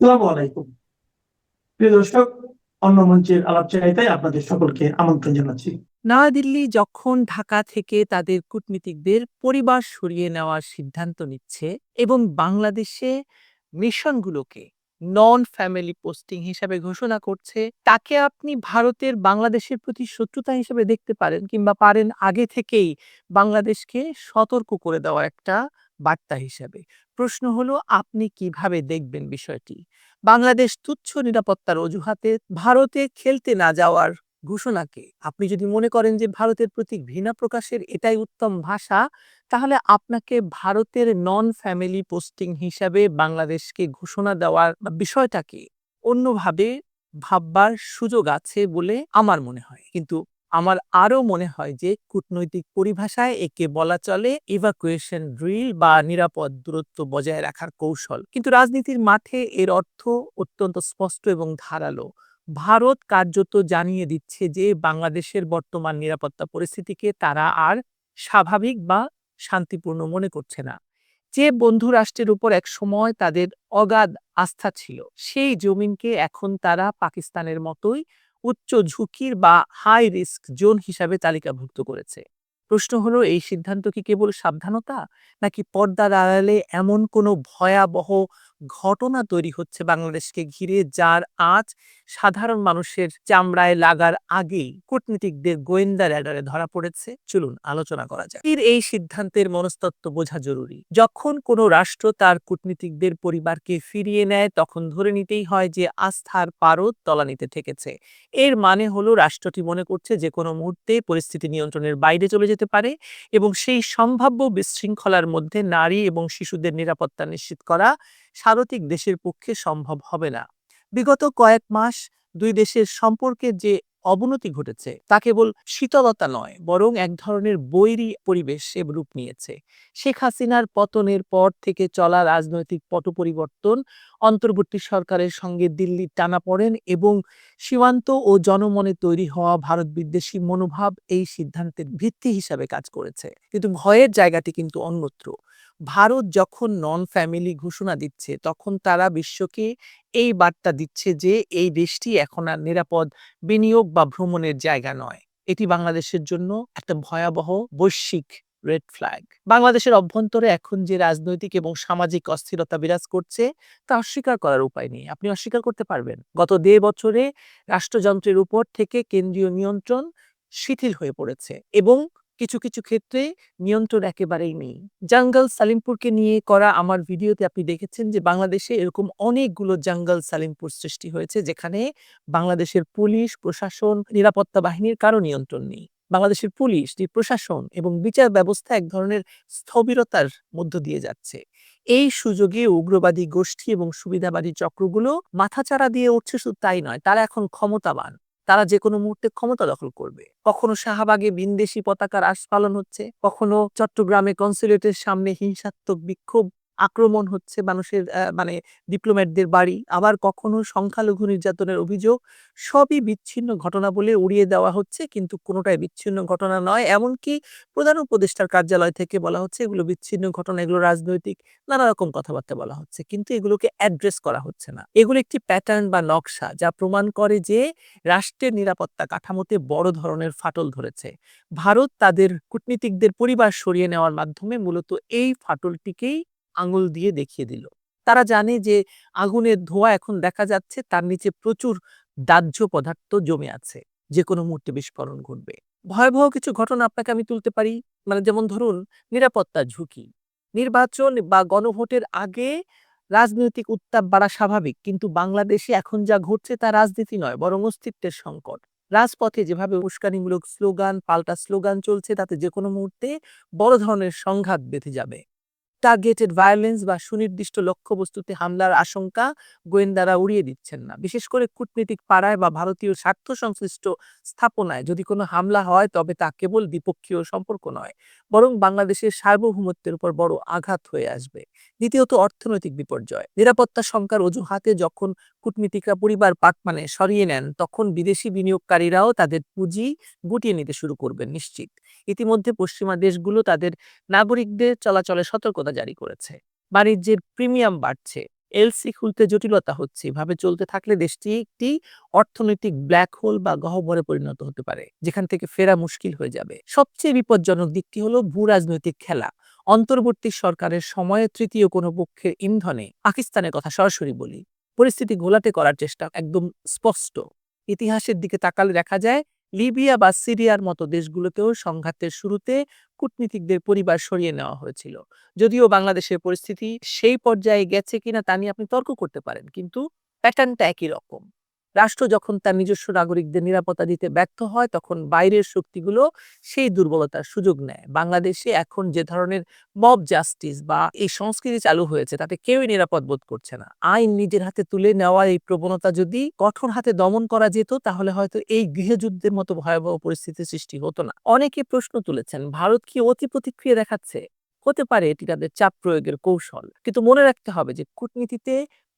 আসসালামু আলাইকুম। প্রিয় দর্শক, অন্য মঞ্চের আপনাদের সকলকে আমন্ত্রণ জানাচ্ছি। যখন ঢাকা থেকে তাদের কূটনীতিকদের পরিবার সরিয়ে নেওয়ার সিদ্ধান্ত নিচ্ছে এবং বাংলাদেশে মিশনগুলোকে নন ফ্যামিলি পোস্টিং হিসাবে ঘোষণা করছে, তাকে আপনি ভারতের বাংলাদেশের প্রতি শত্রুতা হিসেবে দেখতে পারেন কিংবা পারেন আগে থেকেই বাংলাদেশকে সতর্ক করে দেওয়া একটা বার্তা হিসাবে। প্রশ্ন হলো, আপনি কীভাবে দেখবেন বিষয়টি? বাংলাদেশ তুচ্ছ নিরাপত্তার অজুহাতে ভারতে খেলতে না যাওয়ার ঘোষণাকে আপনি যদি মনে করেন যে ভারতের প্রতি ঘৃণা প্রকাশের এটাই উত্তম ভাষা, তাহলে আপনাকে ভারতের নন ফ্যামিলি পোস্টিং হিসাবে বাংলাদেশকে ঘোষণা দেওয়ার বিষয়টাকে অন্যভাবে ভাববার সুযোগ আছে বলে আমার মনে হয়। কিন্তু আমার আরও মনে হয় যে, কূটনৈতিক পরিভাষায় একে বলা চলে ইভাকুয়েশন ড্রিল বা নিরাপদ দূরত্ব বজায় রাখার কৌশল। কিন্তু রাজনীতির মাঠে এর অর্থ অত্যন্ত স্পষ্ট এবং ধারালো। ভারত কার্যত জানিয়ে দিচ্ছে যে, বাংলাদেশের বর্তমান নিরাপত্তা পরিস্থিতিকে তারা আর স্বাভাবিক বা শান্তিপূর্ণ মনে করছে না। যে বন্ধু রাষ্ট্রের উপর এক সময় তাদের অগাধ আস্থা ছিল, সেই জমিনকে এখন তারা পাকিস্তানের মতোই উচ্চ ঝুঁকির বা হাই রিস্ক জোন হিসাবে তালিকাভুক্ত করেছে। প্রশ্ন হলো, এই সিদ্ধান্ত কি কেবল সাবধানতা, নাকি পর্দার আড়ালে এমন কোনো ভয়াবহ ঘটনা তৈরি হচ্ছে বাংলাদেশকে ঘিরে, যার আজ সাধারণ মানুষের চামড়ায় লাগার আগেই কূটনীতিকদের গোয়েন্দা র্যাডারে ধরা পড়েছে। চলুন আলোচনা করা যাক। এর এই সিদ্ধান্তের মনস্তত্ত্ব বোঝা জরুরি। যখন কোনো রাষ্ট্র তার কূটনীতিকদের পরিবারকে ফিরিয়ে নেয়, তখন ধরে নিতেই হয় যে আস্থার পারদ তলানিতে ঠেকেছে। এর মানে হলো রাষ্ট্রটি মনে করছে যে কোনো মুহূর্তে পরিস্থিতি নিয়ন্ত্রণের বাইরে চলে যেতে পারে এবং সেই সম্ভাব্য বিশৃঙ্খলার মধ্যে নারী এবং শিশুদের নিরাপত্তা নিশ্চিত করা স্বাগতিক দেশের পক্ষে সম্ভব হবে না। বিগত কয়েক মাস দুই দেশের সম্পর্কে যে অবনতি ঘটেছে, তা কেবল শীতলতা নয়, বরং এক ধরনের বৈরী পরিবেশে রূপ নিয়েছে। শেখ হাসিনার পতনের পর থেকে চলা রাজনৈতিক পট পরিবর্তন অন্তর্বর্তী সরকারের সঙ্গে দিল্লির টানাপড়েন এবং সীমান্ত ও জনমনে তৈরি হওয়া ভারত বিদ্বেষী মনোভাব এই সিদ্ধান্তের ভিত্তি হিসাবে কাজ করেছে। কিন্তু ভয়ের জায়গাটি কিন্তু অন্যত্র। ভারত যখন নন ফ্যামিলি ঘোষণা দিচ্ছে, তখন তারা বিশ্বকে এই বার্তা দিচ্ছে যে, এই দেশটি এখন আর নিরাপদ বিনিয়োগ বা ভ্রমণের জায়গা নয়। এটি বাংলাদেশের জন্য একটা ভয়াবহ বৈশ্বিক রেড ফ্ল্যাগ বাংলাদেশের অভ্যন্তরে এখন যে রাজনৈতিক এবং সামাজিক অস্থিরতা বিরাজ করছে, তা অস্বীকার করার উপায় নেই। আপনি অস্বীকার করতে পারবেন। গত দেড় বছরে রাষ্ট্রযন্ত্রের উপর থেকে কেন্দ্রীয় নিয়ন্ত্রণ শিথিল হয়ে পড়েছে এবং কিছু কিছু ক্ষেত্রে নিয়ন্ত্রণ একেবারেই নেই। জঙ্গল সালিমপুরকে নিয়ে করা আমার ভিডিওতে আপনি দেখেছেন যে, বাংলাদেশে এরকম অনেকগুলো জঙ্গল সালিমপুর সৃষ্টি হয়েছে, যেখানে বাংলাদেশের পুলিশ, প্রশাসন, নিরাপত্তা বাহিনীর কারও নিয়ন্ত্রণ নেই। বাংলাদেশের পুলিশ প্রশাসন এবং বিচার ব্যবস্থা এক ধরনের স্থবিরতার মধ্য দিয়ে যাচ্ছে। এই সুযোগে উগ্রবাদী গোষ্ঠী এবং সুবিধাবাদী চক্রগুলো মাথাচাড়া দিয়ে উঠছে শুধু তাই নয়, তারা এখন ক্ষমতাবান। তারা যে কোনো মুহূর্তে ক্ষমতা দখল করবে। কখনো শাহবাগে বিনদেশি পতাকার আস্ফালন হচ্ছে, কখনো চট্টগ্রামে কনসুলেটের সামনে হিংসাত্মক বিক্ষোভ। আক্রমণ হচ্ছে মানুষের মানে ডিপ্লোম্যাটদের বাড়ি। আবার কখনো সংখ্যালঘু নির্যাতনের অভিযোগ। সবই বিচ্ছিন্ন ঘটনা বলে উড়িয়ে দেওয়া হচ্ছে, কিন্তু কোনোটাই বিচ্ছিন্ন ঘটনা নয়। এমনকি প্রধান উপদেষ্টার কার্যালয় থেকে বলা হচ্ছে, এগুলো বিচ্ছিন্ন ঘটনা, এগুলো রাজনৈতিক, নানা রকম কথাবার্তা বলা হচ্ছে। কিন্তু এগুলোকে অ্যাড্রেস করা হচ্ছে না। এগুলো একটি প্যাটার্ন বা নকশা, যা প্রমাণ করে যে রাষ্ট্রের নিরাপত্তা কাঠামোতে বড় ধরনের ফাটল ধরেছে। ভারত তাদের কূটনীতিকদের পরিবার সরিয়ে নেওয়ার মাধ্যমে মূলত এই ফাটলটিকেই আঙুল দিয়ে দেখিয়ে দিল। তারা জানে যে আগুনের ধোঁয়া এখন দেখা যাচ্ছে, তার নিচে প্রচুর দাহ্য পদার্থ জমে আছে। যে কোনো মুহূর্তে বিস্ফোরণ ঘটবে। ভয়াবহ কিছু ঘটনা আপনাকে আমি তুলতে পারি? মানে যেমন ধরুন, নিরাপত্তা ঝুঁকি। নির্বাচন বা গণভোটের আগে রাজনৈতিক উত্তাপ বাড়া স্বাভাবিক, কিন্তু বাংলাদেশে এখন যা ঘটছে তা রাজনীতি নয়, বরং অস্তিত্বের সংকট। রাজপথে যেভাবে উস্কানিমূলক স্লোগান, পাল্টা স্লোগান চলছে, তাতে যে কোনো মুহূর্তে বড় ধরনের সংঘাত বেঁধে যাবে। টার্গেটেড ভায়োলেন্স বা সুনির্দিষ্ট লক্ষ্যবস্তুতে হামলার আশঙ্কা গোয়েন্দারা উড়িয়ে দিচ্ছেন না। বিশেষ করে কূটনীতিক পাড়ায় বা ভারতীয় স্বার্থ সংশ্লিষ্ট স্থাপনায় যদি কোনো হামলা হয়, তবে তা কেবল দ্বিপক্ষীয় সম্পর্ক নয়, বরং বাংলাদেশের সার্বভৌমত্বের উপর বড় আঘাত হয়ে আসবে। দ্বিতীয়ত, অর্থনৈতিক বিপর্যয়। নিরাপত্তা শঙ্কার অজুহাতে যখন কূটনীতিকরা পরিবার পাক মানে সরিয়ে নেন, তখন বিদেশি বিনিয়োগকারীরাও তাদের পুঁজি গুটিয়ে নিতে শুরু করবেন নিশ্চিত। ইতিমধ্যে পশ্চিমা দেশগুলো তাদের নাগরিকদের চলাচলে সতর্কতা জারি করেছে। বাণিজ্যের প্রিমিয়াম বাড়ছে, এলসি খুলতে জটিলতা হচ্ছে। এভাবে চলতে থাকলে দেশটি একটি অর্থনৈতিক ব্ল্যাক হোল বা গহ্বরে পরিণত হতে পারে, যেখান থেকে ফেরা মুশকিল হয়ে যাবে। সবচেয়ে বিপজ্জনক দিকটি হলো ভূ রাজনৈতিক খেলা। অন্তর্বর্তী সরকারের সময়ে তৃতীয় কোনো পক্ষের ইন্ধনে পাকিস্তানের কথা সরাসরি বলি। পরিস্থিতি ঘোলাটে করার চেষ্টা একদম স্পষ্ট। ইতিহাসের দিকে তাকালে দেখা যায় লিবিয়া বা সিরিয়ার মতো দেশগুলোতেও সংঘাতের শুরুতে কূটনীতিকদের পরিবার সরিয়ে নেওয়া হয়েছিল। যদিও বাংলাদেশের পরিস্থিতি সেই পর্যায়ে গেছে কিনা তা নিয়ে আপনি তর্ক করতে পারেন, কিন্তু প্যাটার্নটা একই রকম। রাষ্ট্র যখন তার নিজস্ব নাগরিকদের নিরাপত্তা দিতে ব্যর্থ হয়, তখন বাইরের শক্তিগুলো সেই দুর্বলতার সুযোগ নেয়। বাংলাদেশে এখন যে ধরনের মব জাস্টিস বা এই সংস্কৃতি চালু হয়েছে, তাতে কেউই নিরাপদ বোধ করছে না। আইন নিজের হাতে তুলে নেওয়ার এই প্রবণতা যদি কঠোর হাতে দমন করা যেত, তাহলে হয়তো এই গৃহযুদ্ধের মতো ভয়াবহ পরিস্থিতির সৃষ্টি হতো না। অনেকে প্রশ্ন তুলেছেন, ভারত কি অতি প্রতিক্রিয়া দেখাচ্ছে? হতে পারে এটি তাদের চাপ প্রয়োগের কৌশল। কিন্তু মনে রাখতে হবে যে, কূটনীতিতে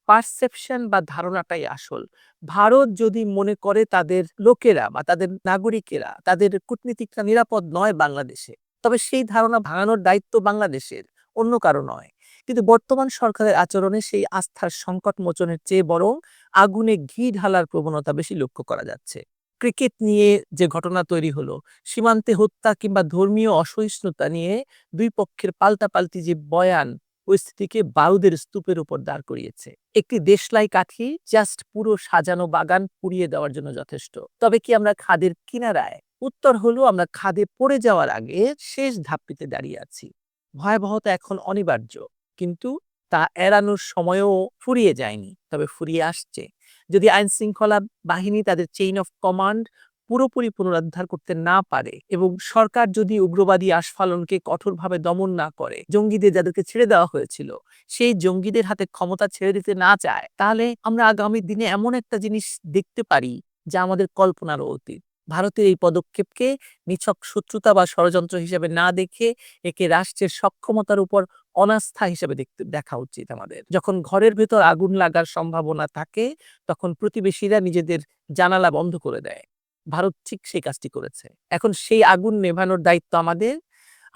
পারসেপশন বা ধারণাটাই আসল। ভারত যদি মনে করে তাদের লোকেরা বা তাদের নাগরিকেরা, তাদের কূটনীতিকরা নিরাপদ নয় বাংলাদেশে, তবে সেই ধারণা ভাঙানোর দায়িত্ব বাংলাদেশের, অন্য কারও নয়। কিন্তু বর্তমান সরকারের আচরণে সেই আস্থার সংকট মোচনের চেয়ে বরং আগুনে ঘি ঢালার প্রবণতা বেশি লক্ষ্য করা যাচ্ছে। ক্রিকেট নিয়ে যে ঘটনা তৈরি হলো, সীমান্তে হত্যা কিংবা ধর্মীয় অসহিষ্ণুতা নিয়ে দুই পক্ষের পাল্টাপাল্টি যে বয়ান পরিস্থিতিকে বারুদের স্তূপের উপর দাঁড় করিয়েছে। একটি দেশলাই কাঠি জাস্ট পুরো সাজানো বাগান পুড়িয়ে দেওয়ার জন্য যথেষ্ট। তবে কি আমরা খাদের কিনারায়? উত্তর হলো আমরা খাদে পড়ে যাওয়ার আগে শেষ ধাপটিতে দাঁড়িয়ে আছি। ভয়াবহতা এখন অনিবার্য, কিন্তু তা এড়ানোর সময়ও ফুরিয়ে যায়নি, তবে ফুরিয়ে আসছে। যদি আইন শৃঙ্খলা বাহিনী তাদের চেইন অফ কমান্ড পুরোপুরি পুনরুদ্ধার করতে না পারে এবং সরকার যদি উগ্রবাদী আস্ফালনকে কঠোরভাবে দমন না করে, জঙ্গিদের যাদেরকে ছেড়ে দেওয়া হয়েছিল, সেই জঙ্গিদের হাতে ক্ষমতা ছেড়ে দিতে না চায়, তাহলে আমরা আগামী দিনে এমন একটা জিনিস দেখতে পারি যা আমাদের কল্পনারও অতীত। ভারতের এই পদক্ষেপকে নিছক শত্রুতা বা ষড়যন্ত্র হিসেবে না দেখে একে রাষ্ট্রের সক্ষমতার উপর অনাস্থা হিসেবে দেখতে, দেখা উচিত আমাদের। যখন ঘরের ভেতর আগুন লাগার সম্ভাবনা থাকে, তখন প্রতিবেশীরা নিজেদের জানালা বন্ধ করে দেয়। ভারত ঠিক সেই কাজটি করেছে। এখন সেই আগুন নেভানোর দায়িত্ব আমাদের।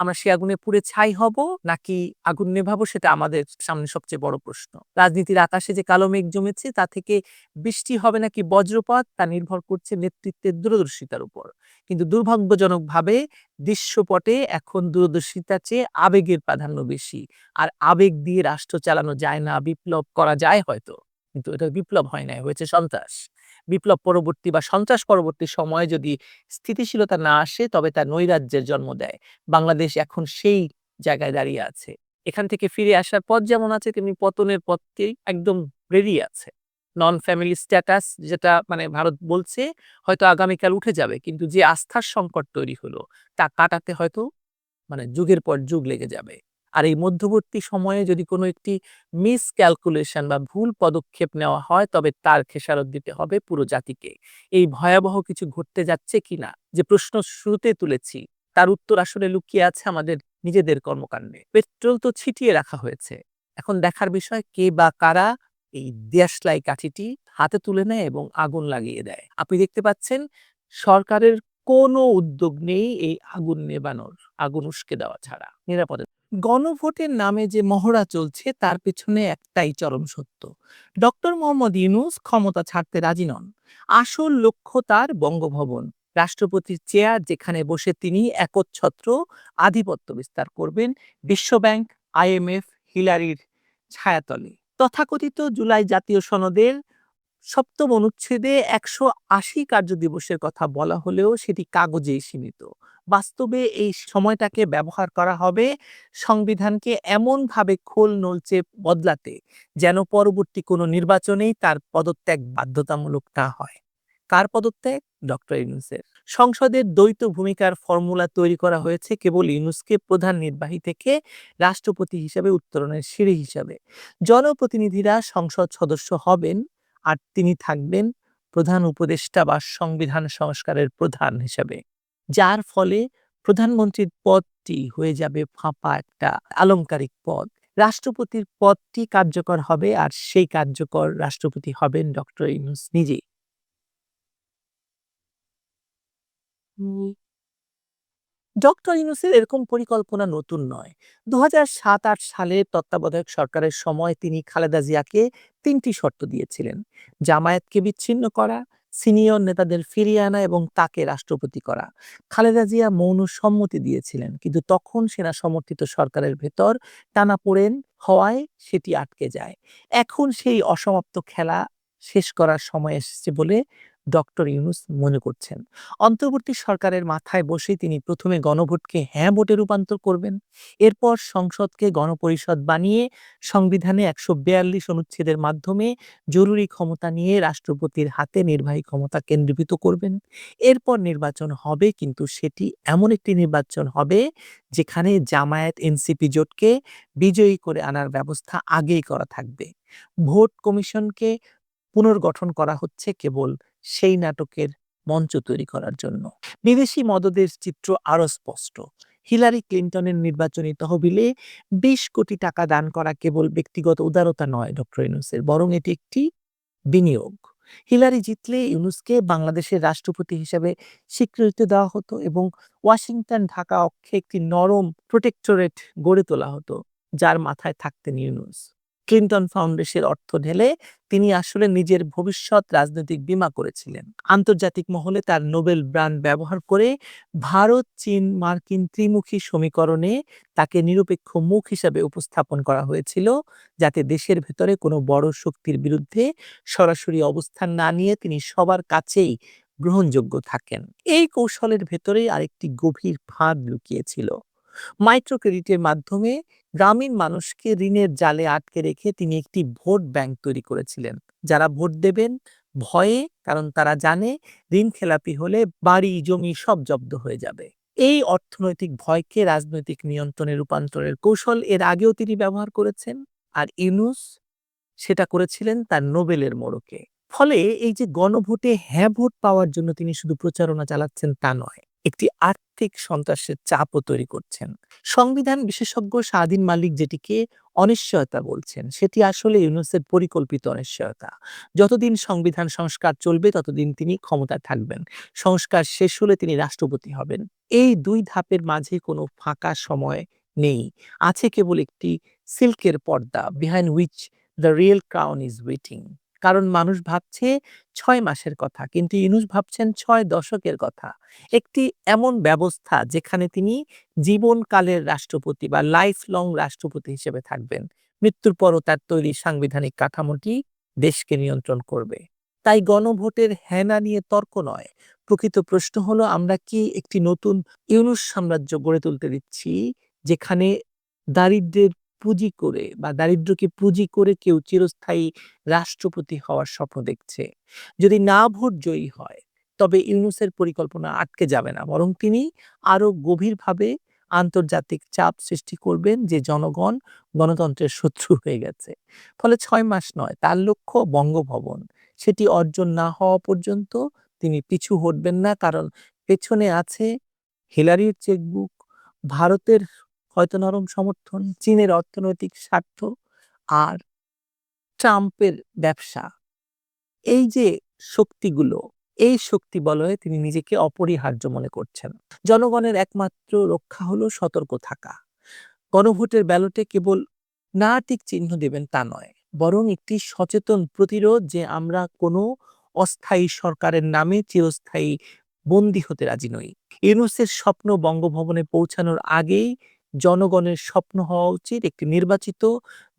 আমরা সেই আগুনে পুড়ে ছাই হব নাকি আগুন নেভাবো সেটা আমাদের সামনে সবচেয়ে বড় প্রশ্ন। রাজনীতির আকাশে যে কালো মেঘ জমেছে, তা থেকে বৃষ্টি হবে নাকি বজ্রপাত, তা নির্ভর করছে নেতৃত্বের দূরদর্শিতার উপর। কিন্তু দুর্ভাগ্যজনকভাবে দৃশ্যপটে এখন দূরদর্শিতার চেয়ে আবেগের প্রাধান্য বেশি। আর আবেগ দিয়ে রাষ্ট্র চালানো যায় না, বিপ্লব করা যায় হয়তো। কিন্তু এটা বিপ্লব হয় না হয়েছে সন্ত্রাস। বিপ্লব পরবর্তী বা সন্ত্রাস পরবর্তী সময়ে যদি স্থিতিশীলতা না আসে, তবে তা নৈরাজ্যের জন্ম দেয়। বাংলাদেশ এখন সেই জায়গায় দাঁড়িয়ে আছে। এখান থেকে ফিরে আসার পথ যেমন আছে, তেমনি পতনের পথটি একদম রেডি আছে। নন ফ্যামিলি স্ট্যাটাস যেটা মানে ভারত বলছে, হয়তো আগামীকাল উঠে যাবে, কিন্তু যে আস্থার সংকট তৈরি হলো, তা কাটাতে হয়তো মানে যুগের পর যুগ লেগে যাবে। আর এই মধ্যবর্তী সময়ে যদি কোনো একটি মিস ক্যালকুলেশন বা ভুল পদক্ষেপ নেওয়া হয়, তবে তার খেসারত দিতে হবে পুরো জাতিকে। এই ভয়াবহ কিছু ঘটতে যাচ্ছে কিনা যে প্রশ্ন শুরুতে তুলেছি, তার উত্তর আসলে লুকিয়ে আছে আমাদের নিজেদের কর্মকাণ্ডে। পেট্রোল তো ছিটিয়ে রাখা হয়েছে। এখন দেখার বিষয়, কে বা কারা এই দেশলাই কাঠিটি হাতে তুলে নেয় এবং আগুন লাগিয়ে দেয়। আপনি দেখতে পাচ্ছেন, সরকারের কোনো উদ্যোগ নেই এই আগুন নেবানোর, আগুন উস্কে দেওয়া ছাড়া। নিরাপদে গণভোটের নামে যে মহড়া চলছে, তার পেছনে একটাই চরম সত্য। ডক্টর মোহাম্মদ ইউনুস ক্ষমতা ছাড়তে রাজি নন। আসল লক্ষ্য তার বঙ্গভবন। রাষ্ট্রপতির চেয়ার যেখানে বসে তিনি একচ্ছত্র আধিপত্য বিস্তার করবেন বিশ্বব্যাংক আইএমএফ হিলারির ছায়াতলে। তথাকথিত জুলাই জাতীয় সনদের সপ্তম অনুচ্ছেদে একশো আশি কার্যদিবসের কথা বলা হলেও সেটি কাগজেই সীমিত। বাস্তবে এই সময়টাকে ব্যবহার করা হবে সংবিধানকে এমনভাবে খোল নলচে বদলাতে যেন পরবর্তী কোনো নির্বাচনেই তার পদত্যাগ বাধ্যতামূলক না হয়। কার পদত্যাগ? ডক্টর ইউনুসের। সংসদের দ্বৈত ভূমিকার ফর্মুলা তৈরি করা হয়েছে কেবল ইউনুসকে প্রধান নির্বাহী থেকে রাষ্ট্রপতি হিসেবে, উত্তরণের সিঁড়ি হিসাবে। জনপ্রতিনিধিরা সংসদ সদস্য হবেন আর তিনি থাকবেন প্রধান উপদেষ্টা বা সংবিধান সংস্কারের প্রধান হিসাবে। যার ফলে প্রধানমন্ত্রীর পদটি হয়ে যাবে ফাঁপা একটা আলংকারিক পদ রাষ্ট্রপতির পদটি কার্যকর হবে আর সেই কার্যকর রাষ্ট্রপতি হবেন ডক্টর ইউনুস নিজেই ডক্টর ইউনূসের এরকম পরিকল্পনা নতুন নয়। ২০০৭-৮ সালে তত্ত্বাবধায়ক সরকারের সময় তিনি খালেদা জিয়াকে তিনটি শর্ত দিয়েছিলেন। জামায়াতকে বিচ্ছিন্ন করা, সিনিয়র নেতাদের ফিরিয়ে আনা এবং তাকে রাষ্ট্রপতি করা। খালেদা জিয়া মৌন সম্মতি দিয়েছিলেন। কিন্তু তখন সেনা সমর্থিত সরকারের ভেতর টানা পড়েন হওয়ায় সেটি আটকে যায়। এখন সেই অসমাপ্ত খেলা শেষ করার সময় এসেছে বলে ডক্টর ইউনুস মনে করছেন। অন্তর্বর্তী সরকারের মাথায় বসে তিনি প্রথমে গণভোটকে হ্যাঁ ভোটে রূপান্তর করবেন। এরপর সংসদকে গণপরিষদ বানিয়ে সংবিধানে ১৪২ অনুচ্ছেদের মাধ্যমে জরুরি ক্ষমতা নিয়ে রাষ্ট্রপতির হাতে নির্বাহী ক্ষমতা কেন্দ্রীভূত করবেন। এরপর নির্বাচন হবে কিন্তু সেটি এমন একটি নির্বাচন হবে যেখানে জামায়াত এনসিপি জোটকে বিজয়ী করে আনার ব্যবস্থা আগেই করা থাকবে। ভোট কমিশনকে পুনর্গঠন করা হচ্ছে কেবল সেই নাটকের মঞ্চ তৈরি করার জন্য। বিদেশি মদদের চিত্র আরও স্পষ্ট। হিলারি ক্লিন্টনের নির্বাচনী তহবিলে ২০ কোটি টাকা দান করা কেবল ব্যক্তিগত উদারতা নয়, ডক্টর ইউনুসের, বরং এটি একটি বিনিয়োগ। হিলারি জিতলে ইউনুসকে বাংলাদেশের রাষ্ট্রপতি হিসেবে স্বীকৃতি দেওয়া হতো এবং ওয়াশিংটন, ঢাকা অক্ষে একটি নরম প্রোটেক্টরেট গড়ে তোলা হতো, যার মাথায় থাকতেন ইউনূস। ক্লিনটন ফাউন্ডেশনের অর্থ ঢেলে তিনি আসলে নিজের ভবিষ্যৎ রাজনৈতিক বীমা করেছিলেন। আন্তর্জাতিক মহলে তার নোবেল ব্র্যান্ড ব্যবহার করে ভারত, চীন, মার্কিন ত্রিমুখী সমীকরণে তাকে নিরপেক্ষ মুখ হিসাবে উপস্থাপন করা হয়েছিল যাতে দেশের ভেতরে কোনো বড় শক্তির বিরুদ্ধে সরাসরি অবস্থান না নিয়ে তিনি সবার কাছেই গ্রহণযোগ্য থাকেন। এই কৌশলের ভেতরে আরেকটি গভীর ফাঁদ লুকিয়েছিল। মাইক্রো ক্রেডিটের মাধ্যমে গ্রামীণ মানুষকে ঋণের জালে আটকে রেখে তিনি একটি ভোট ব্যাংক তৈরি করেছিলেন। যারা ভোট দেবেন ভয়ে কারণ তারা জানে ঋণ খেলাপি হলে বাড়ি, জমি সব জব্দ হয়ে যাবে। এই অর্থনৈতিক ভয়কে রাজনৈতিক নিয়ন্ত্রণে রূপান্তরের কৌশল এর আগেও তিনি ব্যবহার করেছেন আর ইউনূস সেটা করেছিলেন তার নোবেলের মোড়কে। ফলে এই যে গণভোটে হ্যাঁ ভোট পাওয়ার জন্য তিনি শুধু প্রচারণা চালাচ্ছেন তা নয়, একটি আর্থিক সন্ত্রাসের চাপও তৈরি করছেন। সংবিধান বিশেষজ্ঞ স্বাধীন মালিক যেটিকে অনিশ্চয়তা বলছেন, সেটি আসলে ইউনূসের পরিকল্পিত অনিশ্চয়তা। যতদিন সংবিধান সংস্কার চলবে, ততদিন তিনি ক্ষমতায় থাকবেন। সংস্কার শেষ হলে তিনি রাষ্ট্রপতি হবেন। এই দুই ধাপের মাঝে কোনো ফাঁকা সময় নেই। আছে কেবল একটি সিল্কের পর্দা behind which the real crown is waiting কারণ মানুষ ভাবছে ছয় মাসের কথা, কিন্তু ইউনূস ভাবছেন ছয় দশকের কথা। একটি এমন ব্যবস্থা যেখানে তিনি জীবনকালের রাষ্ট্রপতি বা লাইফ লং রাষ্ট্রপতি হিসেবে থাকবেন। মৃত্যুর পরও তার তৈরি সাংবিধানিক কাঠামোটি দেশকে নিয়ন্ত্রণ করবে। তাই গণভোটের হ্যাঁ না নিয়ে তর্ক নয়। প্রকৃত প্রশ্ন হলো, আমরা কি একটি নতুন ইউনুস সাম্রাজ্য গড়ে তুলতে দিচ্ছি, যেখানে দারিদ্র্যের পুঁজি করে বা দারিদ্র্যকে পুঁজি করে কেউ চিরস্থায়ী রাষ্ট্রপতি হওয়ার স্বপ্ন দেখছে। যদি না ভোট জয়ী হয় তবে ইউনুসের পরিকল্পনা আটকে যাবে না বরং তিনি আরও গভীরভাবে আন্তর্জাতিক চাপ সৃষ্টি করবেন যে জনগণ গণতন্ত্রের শত্রু হয়ে গেছে। ফলে ছয় মাস নয় তার লক্ষ্য বঙ্গভবন। সেটি অর্জন না হওয়া পর্যন্ত তিনি পিছু হটবেন না কারণ পেছনে আছে হিলারির চেকবুক, ভারতের হয়তো নরম সমর্থন, চীনের অর্থনৈতিক স্বার্থ আর ট্রাম্পের ব্যবসা। এই যে শক্তিগুলো এই শক্তি বলয়ে তিনি নিজেকে অপরিহার্য মনে করছেন। জনগণের একমাত্র রক্ষা হলো সতর্ক থাকা। গণভোটের ব্যালটে কেবল না টিক চিহ্ন দেবেন তা নয় বরং একটি সচেতন প্রতিরোধ যে আমরা কোনো অস্থায়ী সরকারের নামে চিরস্থায়ী বন্দী হতে রাজি নই। ইউনূসের স্বপ্ন বঙ্গভবনে পৌঁছানোর আগেই জনগণের স্বপ্ন হওয়া উচিত, একটি নির্বাচিত,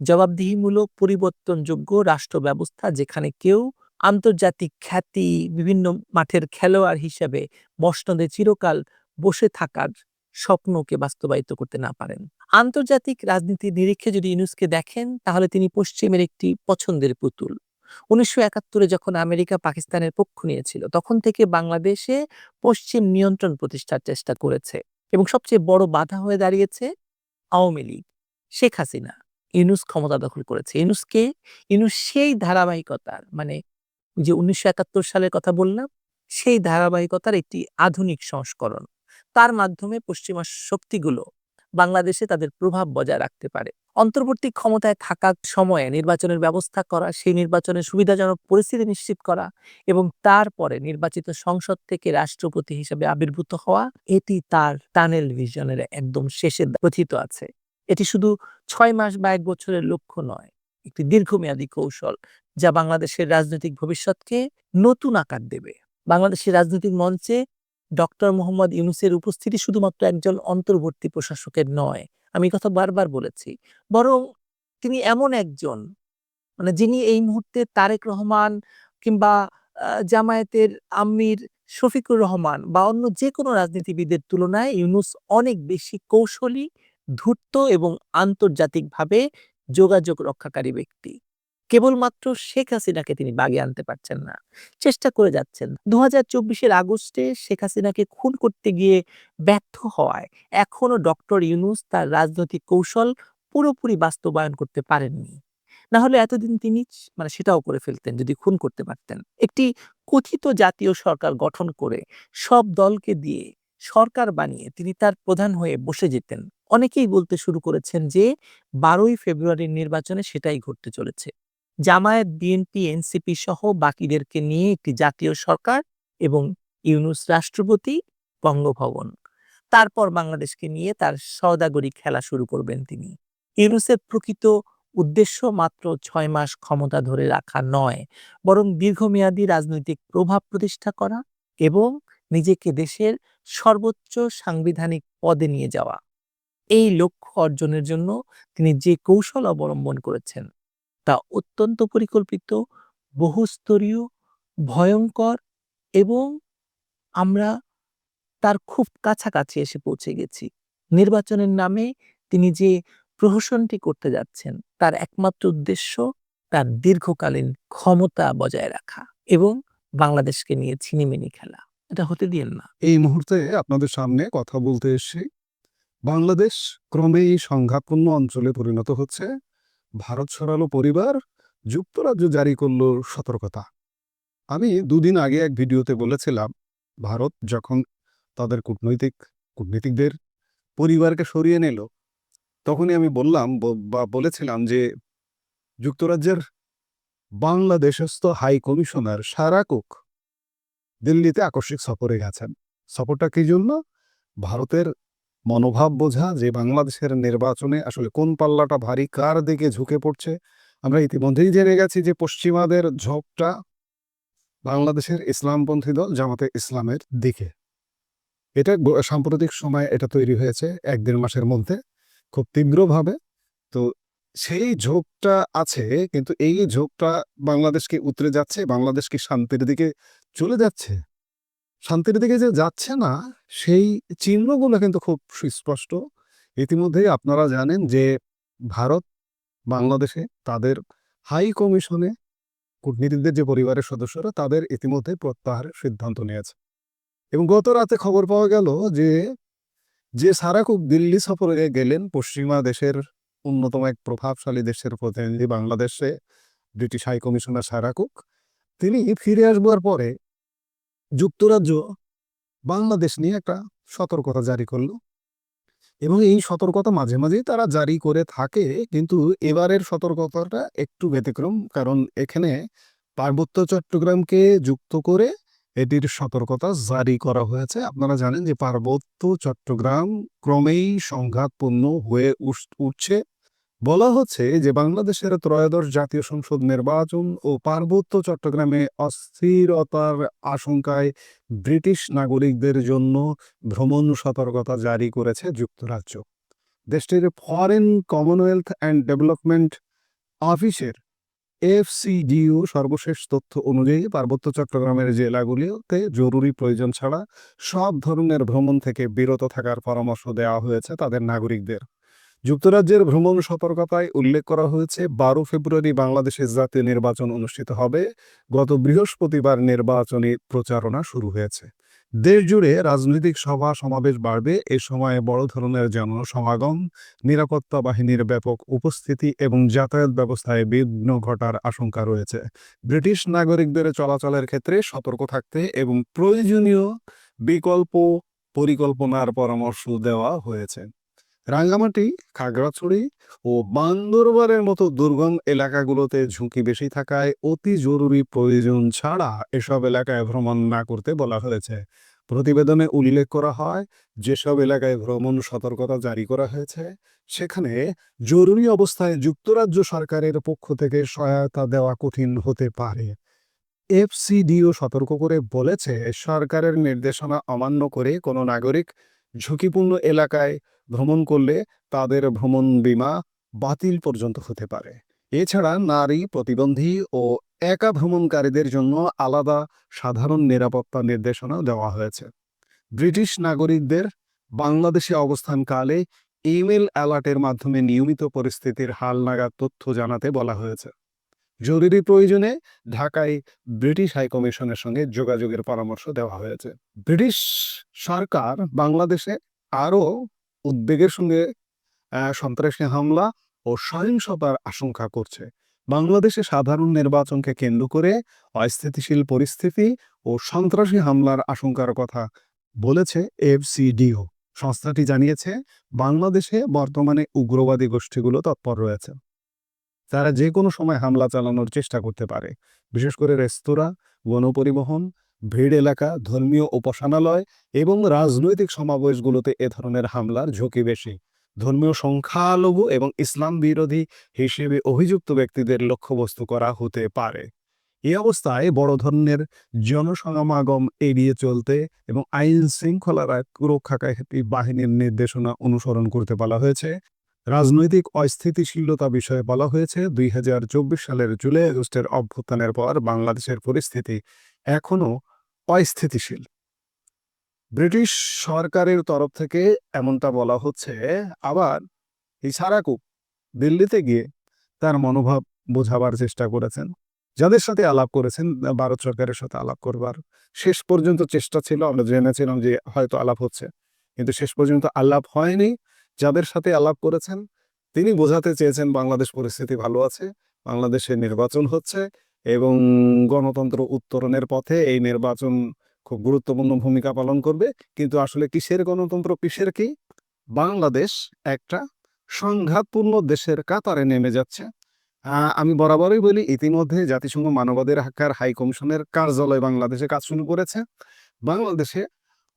জবাবদিহিমূলক, পরিবর্তনযোগ্য রাষ্ট্র ব্যবস্থা যেখানে কেউ আন্তর্জাতিক খ্যাতি, বিভিন্ন মাঠের খেলোয়াড় হিসেবে মসনদে চিরকাল বসে থাকার স্বপ্নকে বাস্তবায়িত করতে না পারেন। আন্তর্জাতিক রাজনীতির নিরিখে যদি ইউনূসকে দেখেন, তাহলে তিনি পশ্চিমের একটি পছন্দের পুতুল। উনিশশো একাত্তরে যখন আমেরিকা পাকিস্তানের পক্ষ নিয়েছিল, তখন থেকে বাংলাদেশে পশ্চিম নিয়ন্ত্রণ প্রতিষ্ঠার চেষ্টা করেছে এবং সবচেয়ে বড় বাধা হয়ে দাঁড়িয়েছে আওয়ামী লীগ, শেখ হাসিনা। ইউনুস ক্ষমতা দখল করেছে। ইউনুসকে ইউনুস সেই ধারাবাহিকতার মানে যে ১৯৭১ সালের কথা বললাম সেই ধারাবাহিকতার একটি আধুনিক সংস্করণ। তার মাধ্যমে পশ্চিমা শক্তিগুলো বাংলাদেশে তাদের প্রভাব বজায় রাখতে পারে। অন্তর্বর্তী ক্ষমতায় থাকার সময়ে নির্বাচনের ব্যবস্থা করা, সেই নির্বাচনের সুবিধাজনক পরিস্থিতি নিশ্চিত করা এবং তারপরে নির্বাচিত সংসদ থেকে রাষ্ট্রপতি হিসেবে আবির্ভূত হওয়া এটি তার টানেল ভিশনের একদম শেষে প্রথিত আছে। এটি শুধু ছয় মাস বা এক বছরের লক্ষ্য নয়, একটি দীর্ঘমেয়াদী কৌশল যা বাংলাদেশের রাজনৈতিক ভবিষ্যৎকে নতুন আকার দেবে। বাংলাদেশের রাজনৈতিক মঞ্চে ডক্টর মোহাম্মদ ইউনূসের উপস্থিতি শুধুমাত্র একজন অন্তর্বর্তী প্রশাসকের নয়, আমি কথা বারবার বলেছি। বরং তিনি এমন একজন মানে যিনি এই মুহূর্তে তারেক রহমান কিংবা জামায়াতের আমির শফিকুর রহমান বা অন্য যে কোনো রাজনীতিবিদের তুলনায় ইউনুস অনেক বেশি কৌশলী, ধূর্ত এবং আন্তর্জাতিকভাবে যোগাযোগ রক্ষাকারী ব্যক্তি। কেবলমাত্র শেখ হাসিনাকে তিনি বাগে আনতে পারছেন না। চেষ্টা করে যাচ্ছেন। ২০২৪ এর আগস্টে শেখ হাসিনাকে খুন করতে গিয়ে ব্যর্থ হওয়ায় এখনও ডক্টর ইউনুস তার রাজনৈতিক কৌশল পুরোপুরি বাস্তবায়ন করতে পারেননি। না হলে এতদিন তিনি মানে সেটাও করে ফেলতেন যদি খুন করতে পারতেন। একটি কথিত জাতীয় সরকার গঠন করে সব দলকে দিয়ে সরকার বানিয়ে তিনি তার প্রধান হয়ে বসে যেতেন। অনেকেই বলতে শুরু করেছেন যে ১২ই ফেব্রুয়ারির নির্বাচনে সেটাই ঘটতে চলেছে। জামায়াত, বিএনপি, এনসিপি সহ বাকিদেরকে নিয়ে একটি জাতীয় সরকার এবং ইউনুস রাষ্ট্রপতি, বঙ্গভবন। তারপর বাংলাদেশকে নিয়ে তার সওদাগরি খেলা শুরু করবেন তিনি। ইউনুসের প্রকৃত উদ্দেশ্য মাত্র ছয় মাস ক্ষমতা ধরে রাখা নয়, বরং দীর্ঘমেয়াদী রাজনৈতিক প্রভাব প্রতিষ্ঠা করা এবং নিজেকে দেশের সর্বোচ্চ সাংবিধানিক পদে নিয়ে যাওয়া। এই লক্ষ্য অর্জনের জন্য তিনি যে কৌশল অবলম্বন করেছেন তা অত্যন্ত পরিকল্পিত, বহুস্তরীয়, ভয়ঙ্কর এবং আমরা তার খুব কাছাকাছি এসে পৌঁছে গেছি। নির্বাচনের নামে তিনি যে প্রহসনটি করতে যাচ্ছেন তার একমাত্র উদ্দেশ্য তার দীর্ঘকালীন ক্ষমতা বজায় রাখা এবং বাংলাদেশকে নিয়ে ছিনিমিনি খেলা। এটা হতে দিয়েন না। এই মুহূর্তে আপনাদের সামনে কথা বলতে এসেছি। বাংলাদেশ ক্রমেই সংঘাতপূর্ণ অঞ্চলে পরিণত হচ্ছে। ভারত সরালো পরিবার, যুক্তরাজ্য জারি করল সতর্কতা। আমি দুদিন আগে এক ভিডিওতে বলেছিলাম, ভারত যখন তাদের কূটনৈতিক কূটনীতিকদের পরিবারকে সরিয়ে নিল, তখনই আমি বললাম বা বলেছিলাম যে যুক্তরাজ্যের বাংলাদেশস্থ হাই কমিশনার সারা কুক দিল্লিতে আকস্মিক সফরে গেছেন। সফরটা কি জন্য? ভারতের মনোভাব বোঝা যে বাংলাদেশের নির্বাচনে আসলে কোন পাল্লাটা ভারী, কার দিকে ঝুঁকে পড়ছে। আমরা ইতিমধ্যেই জেনে গেছি যে পশ্চিমাদের ঝোঁকটা বাংলাদেশের ইসলামপন্থী দল জামাতে ইসলামের দিকে। এটা সাম্প্রতিক সময়ে এটা তৈরি হয়েছে এক দেড় মাসের মধ্যে খুব তীব্রভাবে। তো সেই ঝোঁকটা আছে কিন্তু এই ঝোঁকটা বাংলাদেশকে উতরে যাচ্ছে? বাংলাদেশকে শান্তির দিকে চলে যাচ্ছে? শান্তির দিকে যে যাচ্ছে না সেই চিহ্নগুলো কিন্তু খুব সুস্পষ্ট। ইতিমধ্যেই আপনারা জানেন যে ভারত বাংলাদেশে তাদের হাই কমিশনে কূটনীতিকদের যে পরিবারের সদস্যরা তাদের ইতিমধ্যে প্রত্যাহারের সিদ্ধান্ত নিয়েছে। এবং গত রাতে খবর পাওয়া গেল যে, যে সারা কুক দিল্লি সফরে গেলেন পশ্চিমা দেশের অন্যতম এক প্রভাবশালী দেশের প্রতিনিধি বাংলাদেশে British high commissioner Sarah Cook, তিনি ফিরে আসবার পরে যুক্তরাজ্য বাংলাদেশ নিয়ে একটা সতর্কতা জারি করল। এবং এই সতর্কতা মাঝে, মাঝেই তারা জারি করে থাকে কিন্তু এবারের সতর্কতাটা একটু ব্যতিক্রম। কারণ এখানে পার্বত্য চট্টগ্রামকে যুক্ত করে এটির সতর্কতা জারি করা হয়েছে। আপনারা জানেন যে পার্বত্য চট্টগ্রাম ক্রমেই সংঘাতপূর্ণ হয়ে উঠছে। বলা হচ্ছে যে, বাংলাদেশের ত্রয়োদশ জাতীয় সংসদ নির্বাচন ও পার্বত্য চট্টগ্রামে অস্থিরতার আশঙ্কায় ব্রিটিশ নাগরিকদের জন্য ভ্রমণ সতর্কতা জারি করেছে যুক্তরাজ্য। দেশটির ফরেন কমনওয়েলথ অ্যান্ড ডেভেলপমেন্ট অফিসের এফসিডিও সর্বশেষ তথ্য অনুযায়ী পার্বত্য চট্টগ্রামের জেলাগুলিতে জরুরি প্রয়োজন ছাড়া সব ধরনের ভ্রমণ থেকে বিরত থাকার পরামর্শ দেওয়া হয়েছে তাদের নাগরিকদের। যুক্তরাজ্যের ভ্রমণ সতর্কতায় উল্লেখ করা হয়েছে ১২ ফেব্রুয়ারি বাংলাদেশের জাতীয় নির্বাচন অনুষ্ঠিত হবে। গত বৃহস্পতিবার নির্বাচনী প্রচারণা শুরু হয়েছে। দেশজুড়ে রাজনৈতিক সভা সমাবেশ বাড়বে। এ সময়ে বড় ধরনের জনসমাগম, নিরাপত্তা বাহিনীর ব্যাপক উপস্থিতি এবং যাতায়াত ব্যবস্থায় বিঘ্ন ঘটার আশঙ্কা রয়েছে। ব্রিটিশ নাগরিকদের চলাচলের ক্ষেত্রে সতর্ক থাকতে এবং প্রয়োজনীয় বিকল্প পরিকল্পনার পরামর্শ দেওয়া হয়েছে। রাঙ্গামাটি, খাগড়াছড়ি ও বান্দরবানের মতো দুর্গম এলাকাগুলোতে ঝুঁকি বেশি থাকায় অতি জরুরি প্রয়োজন ছাড়া এসব এলাকায় ভ্রমণ না করতে বলা হয়েছে। প্রতিবেদনে উল্লেখ করা হয়, যেসব এলাকায় ভ্রমণ সতর্কতা জারি করা হয়েছে, সেখানে জরুরি অবস্থায় যুক্তরাজ্য সরকারের পক্ষ থেকে সহায়তা দেওয়া কঠিন হতে পারে। এফসিডিও সতর্ক করে বলেছে, সরকারের নির্দেশনা অমান্য করে কোনো নাগরিক ঝুঁকিপূর্ণ এলাকায় ভ্রমণ করলে তাদের ভ্রমণ বীমা বাতিল পর্যন্ত হতে পারে। এছাড়া নারী প্রতিবন্ধী ও একা ভ্রমণকারীদের জন্য আলাদা সাধারণ নিরাপত্তা নির্দেশনা দেওয়া হয়েছে। ব্রিটিশ নাগরিকদের বাংলাদেশে অবস্থানকালে ইমেল অ্যালার্টের মাধ্যমে নিয়মিত পরিস্থিতির হালনাগাদ তথ্য জানাতে বলা হয়েছে। জরুরি প্রয়োজনে ঢাকায় ব্রিটিশ হাইকমিশনের সঙ্গে যোগাযোগের পরামর্শ দেওয়া হয়েছে। ব্রিটিশ সরকার বাংলাদেশে আরও উদ্বেগের সঙ্গে সন্ত্রাসী হামলা ও সহিংসতার আশঙ্কা করছে। বাংলাদেশে সাধারণ নির্বাচনকে কেন্দ্র করে অস্থিতিশীল পরিস্থিতি ও সন্ত্রাসী হামলার আশঙ্কার কথা বলেছে এফসিডিও সংস্থাটি জানিয়েছে, বাংলাদেশে বর্তমানে উগ্রবাদী গোষ্ঠীগুলো তৎপর রয়েছে। তারা যে কোনো সময় হামলা চালানোর চেষ্টা করতে পারে। বিশেষ করে রেস্তোরাঁ, গণপরিবহন ভিড় এলাকা, ধর্মীয় উপাসনালয় এবং রাজনৈতিক সমাবেশগুলোতে এ ধরনের হামলার ঝুঁকি বেশি। ধর্মীয় সংখ্যালঘু এবং ইসলাম বিরোধী হিসেবে অভিযুক্ত ব্যক্তিদের লক্ষ্যবস্তু করা হতে পারে। এই অবস্থায় বড় ধরনের জনসমাগম এড়িয়ে চলতে এবং আইন শৃঙ্খলা রক্ষাকারী বাহিনীর নির্দেশনা অনুসরণ করতে বলা হয়েছে। রাজনৈতিক অস্থিতিশীলতা বিষয়ে বলা হয়েছে, দুই হাজার চব্বিশ সালের জুলাই আগস্টের অভ্যুত্থানের পর বাংলাদেশের পরিস্থিতি এখনও অস্থিতিশীল। ব্রিটিশ সরকারের তরফ থেকে এমনটা বলা হচ্ছে, আবার এই সারাকুপ দিল্লিতে গিয়ে তার মনোভাব বোঝাবার চেষ্টা করেছেন। যাদের সাথে আলাপ করেছেন, ভারত সরকারের সাথে আলাপ করবার শেষ পর্যন্ত চেষ্টা ছিল, আমরা জেনেছিলাম যে হয়তো আলাপ হচ্ছে, কিন্তু শেষ পর্যন্ত আলাপ হয়নি। যাদের সাথে আলাপ করেছেন, তিনি বোঝাতে চেয়েছেন বাংলাদেশ পরিস্থিতি ভালো আছে, বাংলাদেশে নির্বাচন হচ্ছে এবং গণতন্ত্র উত্তরণের পথে এই নির্বাচন খুব গুরুত্বপূর্ণ ভূমিকা পালন করবে। কিন্তু আসলে কিসের গণতন্ত্র, কিসের কি? বাংলাদেশ একটা সংঘাতপূর্ণ দেশের কাতারে নেমে যাচ্ছে। আমি বরাবরই বলি, ইতিমধ্যে জাতিসংঘ মানবাধিকার হাই কমিশনের কার্যালয় বাংলাদেশে কাজ শুরু করেছে। বাংলাদেশে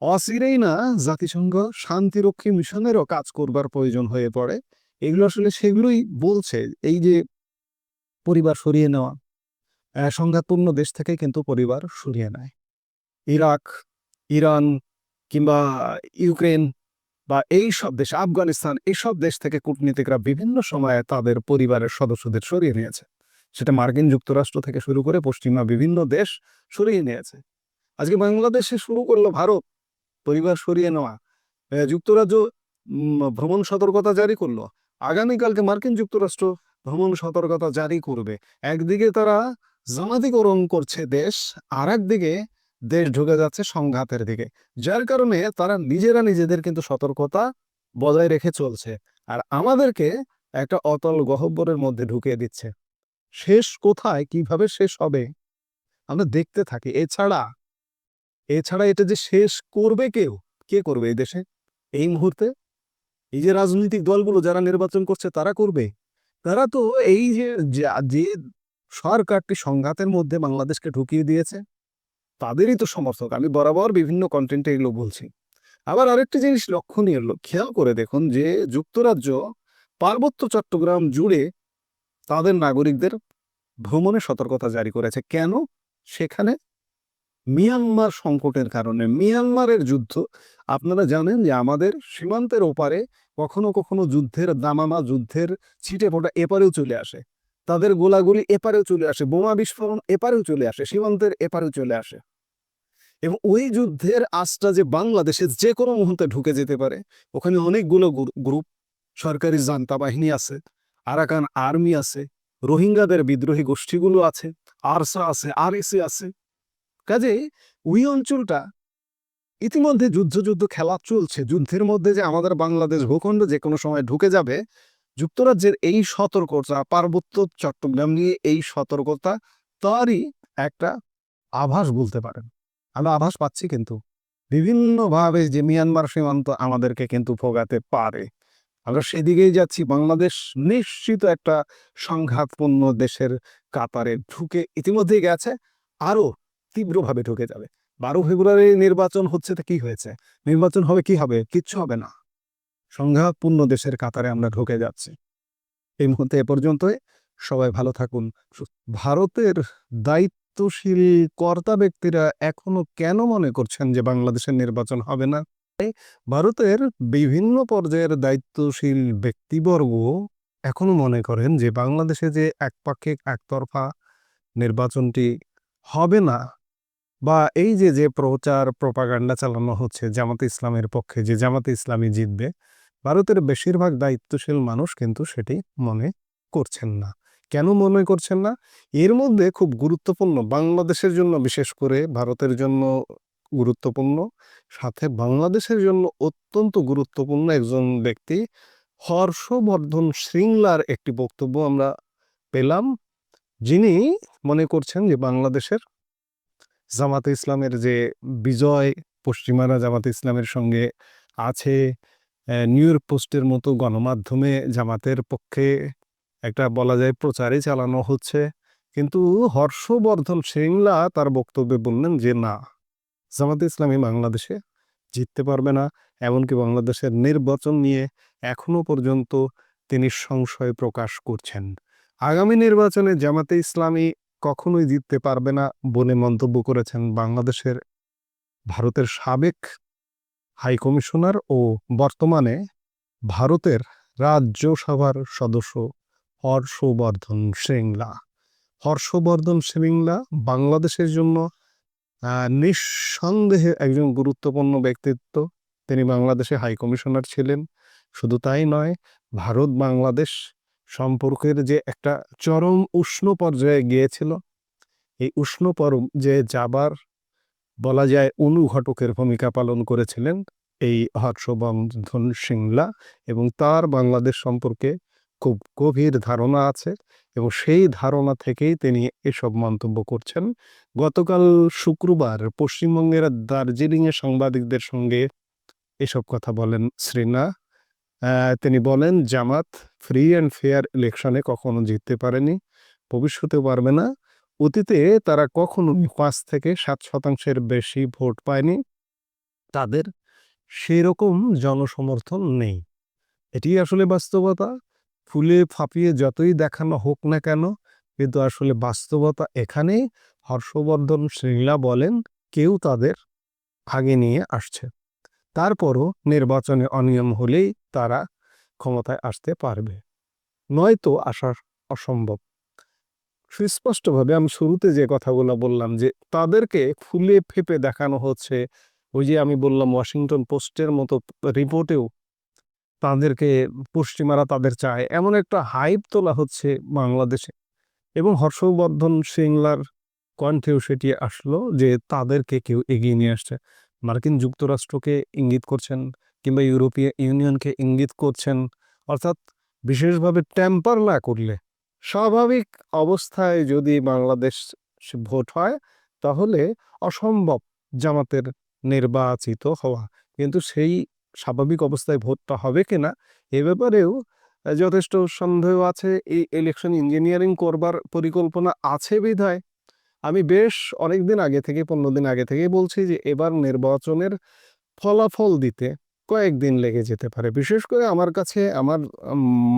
অচিরেই না জাতিসংঘ শান্তিরক্ষী মিশনেরও কাজ করবার প্রয়োজন হয়ে পড়ে। এগুলো আসলে সেগুলোই বলছে, এই যে পরিবার সরিয়ে নেওয়া। সংঘাতপূর্ণ দেশ থেকে কিন্তু পরিবার সরিয়ে নেয়। ইরাক, ইরান কিংবা ইউক্রেন বা এই সব দেশ, আফগানিস্তান এইসব দেশ থেকে কূটনীতিকরা বিভিন্ন সময়ে তাদের পরিবারের সদস্যদের সরিয়ে নিয়েছে। সেটা মার্কিন যুক্তরাষ্ট্র থেকে শুরু করে পশ্চিমা বিভিন্ন দেশ সরিয়ে নিয়েছে। আজকে বাংলাদেশে শুরু করল ভারত, পরিবার সরিয়ে নেওয়া। যুক্তরাজ্য ভ্রমণ সতর্কতা জারি করল। আগামীকালকে মার্কিন যুক্তরাষ্ট্র ভ্রমণ সতর্কতা জারি করবে। একদিকে তারা জামাতিকরণ করছে দেশ আর একদিকে দেশ ঢুকে যাচ্ছে সংঘাতের দিকে। যার কারণে তারা নিজেরা নিজেদের কিন্তু সতর্কতা বজায় রেখে চলছে। আর আমাদেরকে একটা অতল গহব্বরের মধ্যে ঢুকিয়ে দিচ্ছে। শেষ কোথায়, কীভাবে শেষ হবে, আমরা দেখতে থাকি। এছাড়া এছাড়া এটা যে শেষ করবে কেউ, কে করবে এই দেশে? এই মুহূর্তে এই যে রাজনৈতিক দলগুলো যারা নির্বাচন করছে, তারা করবে? তারা তো এই যে যে সরকারটি সংঘাতের মধ্যে বাংলাদেশকে ঢুকিয়ে দিয়েছে। তাদেরই তো সমর্থক। আমি বরাবর বিভিন্ন কন্টেন্টে এগুলো বলছি। আবার আরেকটি জিনিস লক্ষণীয় খেয়াল করে দেখুন যে যুক্তরাজ্য পার্বত্য চট্টগ্রাম জুড়ে তাদের নাগরিকদের ভ্রমণে সতর্কতা জারি করেছে। কেন? সেখানে মিয়ানমার সংকটের কারণে। মিয়ানমারের যুদ্ধ, আপনারা জানেন যে আমাদের সীমান্তের ওপারে কখনো কখনো যুদ্ধের দামামা, যুদ্ধের ছিটে ফোটা এপারেও চলে আসে। তাদের গোলাগুলি এপারেও চলে আসে, বোমা বিস্ফোরণ এপারেও চলে আসে, সীমান্তের এপারেও চলে আসে। এবং ওই যুদ্ধের আশটা যে বাংলাদেশে যে কোনো মুহূর্তে ঢুকে যেতে পারে, ওখানে অনেকগুলো গ্রুপ, সরকারি জান্তা বাহিনী আছে, আরাকান আর্মি আছে, রোহিঙ্গাদের বিদ্রোহী গোষ্ঠীগুলো আছে, আরসা আছে আর এসি আছে। কাজে ওই অঞ্চলটা ইতিমধ্যে যুদ্ধ যুদ্ধ খেলা চলছে, যুদ্ধের মধ্যে যে আমাদের বাংলাদেশ ভূখণ্ড যে কোনো সময় ঢুকে যাবে যুক্তরাজ্যের এই সতর্কতা, পার্বত্য চট্টগ্রাম নিয়ে এই সতর্কতা, তারই একটা আভাস বলতে পারেন। আমরা আভাস পাচ্ছি কিন্তু। বিভিন্নভাবে যে মিয়ানমার সীমান্ত আমাদেরকে কিন্তু ভোগাতে পারে। আমরা সেদিকেই যাচ্ছি। বাংলাদেশ নিশ্চিত একটা সংঘাতপূর্ণ দেশের কাতারে ঢুকে ইতিমধ্যেই গেছে আরও তীব্রভাবে ঢুকে যাবে। বারো ফেব্রুয়ারি নির্বাচন হচ্ছে তো কি হয়েছে? নির্বাচন হবে কি হবে? কিচ্ছু হবে না। সংঘাতপূর্ণ দেশের কাতারে আমরা ঢুকে যাচ্ছি। এই মুহূর্তে এ পর্যন্তই। সবাই ভালো থাকুন। ভারতের দায়িত্বশীল কর্তা ব্যক্তিরা এখনও কেন মনে করছেন যে বাংলাদেশের নির্বাচন হবে না? ভারতের বিভিন্ন পর্যায়ের দায়িত্বশীল ব্যক্তিবর্গ এখনও মনে করেন যে বাংলাদেশে যে একপাক্ষিক, একতরফা নির্বাচনটি হবে না বা এই যে যে প্রচার প্রপাগান্ডা চালানো হচ্ছে জামাতে ইসলামের পক্ষে, যে জামাতে ইসলামী জিতবে ভারতের বেশিরভাগ দায়িত্বশীল মানুষ কিন্তু সেটি মনে করছেন না। কেন মনে করছেন না? এর মধ্যে খুব গুরুত্বপূর্ণ, বাংলাদেশের জন্য বিশেষ করে ভারতের জন্য গুরুত্বপূর্ণ, সাথে বাংলাদেশের জন্য অত্যন্ত গুরুত্বপূর্ণ একজন ব্যক্তি হর্ষবর্ধন শৃঙ্গলার একটি বক্তব্য আমরা পেলাম। যিনি মনে করছেন যে বাংলাদেশের জামাতে ইসলামের যে বিজয়, পশ্চিমারা জামাতে ইসলামের সঙ্গে আছে নিউ ইয়র্ক পোস্টের মতো গণমাধ্যমে জামাতের পক্ষে একটা বলা যায় প্রচারই চালানো হচ্ছে। কিন্তু হর্ষবর্ধন শৃঙ্গলা তার বক্তব্যে বললেন যে, না, জামাতে ইসলামী বাংলাদেশে জিততে পারবে না। এমনকি বাংলাদেশের নির্বাচন নিয়ে এখনও পর্যন্ত তিনি সংশয় প্রকাশ করছেন। আগামী নির্বাচনে জামাতে ইসলামী কখনোই জিততে পারবে না বলে মন্তব্য করেছেন বাংলাদেশের ভারতের সাবেক হাই কমিশনার ও বর্তমানে ভারতের রাজ্যসভার সদস্য হর্ষবর্ধন শৃঙ্গলা হর্ষবর্ধন শৃঙ্গলা বাংলাদেশের জন্য নিঃসন্দেহে একজন গুরুত্বপূর্ণ ব্যক্তিত্ব। তিনি বাংলাদেশে হাই কমিশনার ছিলেন। শুধু তাই নয়, ভারত বাংলাদেশ সম্পর্কের যে একটা চরম উষ্ণ পর্যায়ে গিয়েছিল, এই উষ্ণ পর্যায়ে যাবার বলা যায় অনুঘটকের ভূমিকা পালন করেছিলেন এই হর্ষবর্ধন সিংলা এবং তার বাংলাদেশ সম্পর্কে খুব গভীর ধারণা আছে এবং সেই ধারণা থেকেই তিনি এসব মন্তব্য করছেন। গতকাল শুক্রবার পশ্চিমবঙ্গের দার্জিলিংয়ে সাংবাদিকদের সঙ্গে এসব কথা বলেন শ্রীনা। তিনি বলেন, জামাত ফ্রি অ্যান্ড ফেয়ার ইলেকশনে কখনো জিততে পারেনি, ভবিষ্যতেও পারবে না। অতীতে তারা কখনো পাঁচ থেকে সাত শতাংশের বেশি ভোট পায়নি। তাদের সেরকম জনসমর্থন নেই। এটি আসলে বাস্তবতা। ফুলে ফাঁপিয়ে যতই দেখানো হোক না কেন, কিন্তু আসলে বাস্তবতা এখানে হর্ষবর্ধন শ্রীলা বলেন, কেউ তাদের আগে নিয়ে আসছে। তারপরও নির্বাচনে অনিয়ম হলেই তারা ক্ষমতায় আসতে পারবে। নয়তো আসা অসম্ভব। সুস্পষ্টভাবে আমি শুরুতে যে কথাগুলো বললাম যে তাদেরকে ফুলে ফেপে দেখানো হচ্ছে, ওই যে আমি বললাম ওয়াশিংটন পোস্টের মতো রিপোর্টেও তাদেরকে পশ্চিমারা তাদের চায়। এমন একটা হাইপ তোলা হচ্ছে বাংলাদেশে এবং হর্ষবর্ধন সিংলার কণ্ঠেও সেটি আসলো যে তাদেরকে কেউ এগিয়ে নিয়ে আসছে। মার্কিন যুক্তরাষ্ট্রকে ইঙ্গিত করছেন কিংবা ইউরোপীয় ইউনিয়নকে ইঙ্গিত করছেন, অর্থাৎ বিশেষভাবে ট্যাম্পার না করলে স্বাভাবিক অবস্থায় যদি বাংলাদেশ ভোট হয়, তাহলে অসম্ভব জামাতের নির্বাচিত হওয়া। কিন্তু সেই স্বাভাবিক অবস্থায় ভোটটা হবে কিনা এ ব্যাপারেও যথেষ্ট সন্দেহ আছে। এই ইলেকশন ইঞ্জিনিয়ারিং করবার পরিকল্পনা আছে বিধায়। আমি বেশ অনেক দিন আগে থেকে, পনেরো দিন আগে থেকে বলছি যে, এবার নির্বাচনের ফলাফল দিতে কয়েকদিন লেগে যেতে পারে। বিশেষ করে আমার কাছে, আমার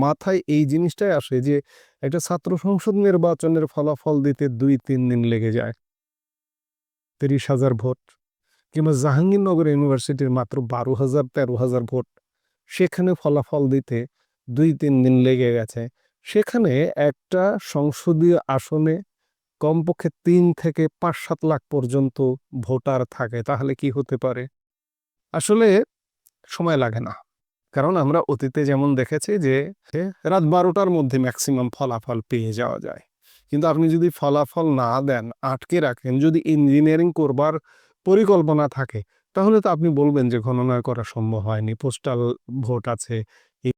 মাথায় এই জিনিসটাই আসে যে, একটা ছাত্র সংসদ নির্বাচনের ফলাফল দিতে দুই, তিন দিন লেগে যায়। তিরিশ হাজার ভোট কিংবা জাহাঙ্গীরনগর ইউনিভার্সিটির মাত্র বারো হাজার, তেরো হাজার ভোট সেখানে ফলাফল দিতে দুই, তিন দিন লেগে গেছে। সেখানে একটা সংসদীয় আসনে কমপক্ষে তিন থেকে পাঁচ, সাত লাখ পর্যন্ত ভোটার থাকে, তাহলে কি হতে পারে? আসলে সময় লাগে না। কারণ আমরা অতীতে যেমন দেখেছি যে রাত বারোটার মধ্যে ম্যাক্সিমাম ফলাফল পেয়ে যাওয়া যায়। কিন্তু আপনি যদি ফলাফল না দেন, আটকে রাখেন, যদি ইঞ্জিনিয়ারিং করবার পরিকল্পনা থাকে, তাহলে তো আপনি বলবেন যে, গণনা করা সম্ভব হয়নি পোস্টাল ভোট আছে